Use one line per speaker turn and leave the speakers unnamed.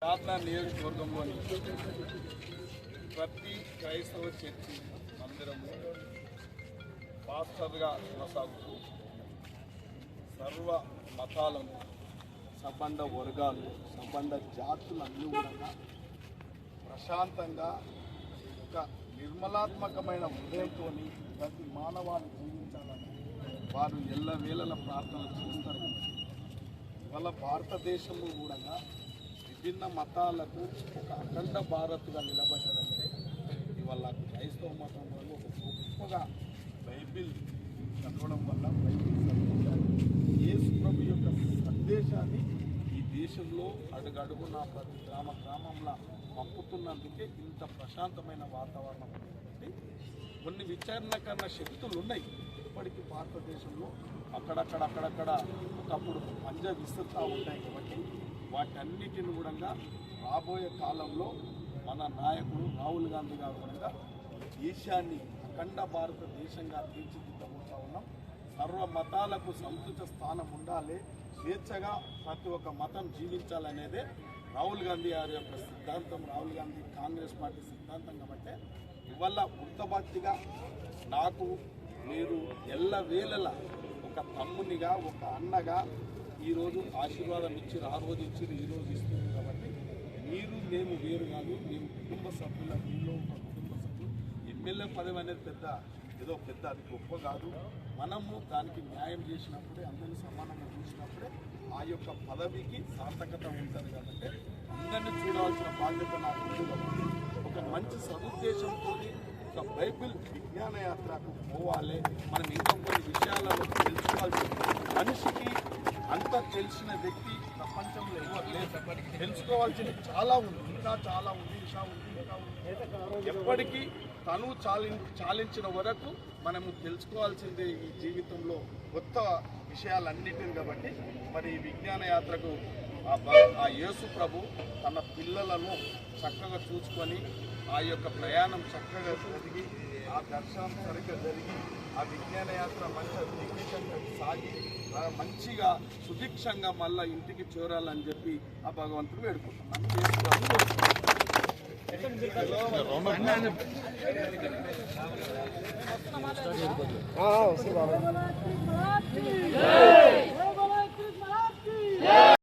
ప్రార్థన
నియోజకవర్గంలోని ప్రతి క్రైస్తవ చర్చి మందిరము పాస్టర్గా కొనసాగుతూ సర్వ మతాలను సంబంధ వర్గాలు సంబంధ జాతులన్నీ కూడా ప్రశాంతంగా ఒక నిర్మలాత్మకమైన హృదయంతో ప్రతి మానవాళి జీవించాలని వారు ఎల్ల వేళల ప్రార్థనలు చేస్తారు. ఇవాళ భారతదేశంలో కూడా విభిన్న మతాలకు ఒక అఖండ భారత్గా నిలబడ్డదంటే ఇవాళ క్రైస్తవ మతం వల్ల ఒక గొప్పగా బైబిల్ చదవడం వల్ల బైబిల్ సందేశాన్ని యేసు ప్రభు యొక్క సందేశాన్ని ఈ దేశంలో అడుగడుగున ప్రతి గ్రామ గ్రామంలో పంపుతున్నందుకే ఇంత ప్రశాంతమైన వాతావరణం ఉంది కొన్ని విచారణ కన్నా శక్తులు ఉన్నాయి ఇప్పటికీ భారతదేశంలో అక్కడక్కడ అక్కడక్కడ ఒకప్పుడు పంజ విస్తృతా ఉంటాయి కాబట్టి వాటన్నిటిని కూడా రాబోయే కాలంలో మన నాయకుడు రాహుల్ గాంధీ గారు కూడా దేశాన్ని అఖండ భారతదేశంగా తీర్చిదిద్దబోతా సర్వ మతాలకు సముచిత స్థానం ఉండాలి. స్వేచ్ఛగా ప్రతి ఒక్క మతం జీవించాలనేదే రాహుల్ గాంధీ గారి యొక్క సిద్ధాంతం. రాహుల్ గాంధీ కాంగ్రెస్ పార్టీ సిద్ధాంతం కాబట్టి ఇవాళ ఉత్తభక్తిగా నాకు మీరు ఎల్ల వేళలా ఒక తమ్మునిగా ఒక అన్నగా ఈరోజు ఆశీర్వాదం ఇచ్చిరు ఆ రోజు ఇచ్చిరు ఈరోజు ఇస్తుంది కాబట్టి మీరు మేము వేరు కాదు. మేము కుటుంబ సభ్యుల మీలో ఒక కుటుంబ సభ్యులు. ఎమ్మెల్యే పదవి అనేది పెద్ద ఏదో పెద్ద అది గొప్ప కాదు. మనము దానికి న్యాయం చేసినప్పుడే అందరినీ సమానంగా చూసినప్పుడే ఆ యొక్క పదవికి సార్థకత ఉంటుంది కాబట్టి అందరినీ చూడాల్సిన బాధ్యత నాకు ఒక మంచి సదుద్దేశంతో ఒక బైబిల్ విజ్ఞాన యాత్రకు పోవాలి. మనం ఇంకా కొన్ని విషయాలను తెలుసుకోవాల్సి మనిషికి అంత తెలిసిన వ్యక్తి తెలుసుకోవాల్సింది చాలా ఉంది. ఇంకా చాలా ఉంది ఇంకా ఉంది ఇంకా ఉంది. ఎప్పటికీ తను చాలి చాలించిన వరకు మనము తెలుసుకోవాల్సిందే ఈ జీవితంలో కొత్త విషయాలన్నిటిని కాబట్టి మరి విజ్ఞాన యాత్రకు ఆ ఆ యేసు ప్రభు తన పిల్లలను చక్కగా చూసుకొని ఆ యొక్క ప్రయాణం చక్కగా జరిగి ఆ దర్శనం సరిగ్గా జరిగి ఆ విజ్ఞాన యాత్ర మంచిగా దిగ్విజంగా సాగి మంచిగా సుభిక్షంగా మళ్ళా ఇంటికి చేరాలని చెప్పి ఆ భగవంతుడు వేడుకుంటున్నాను యేసు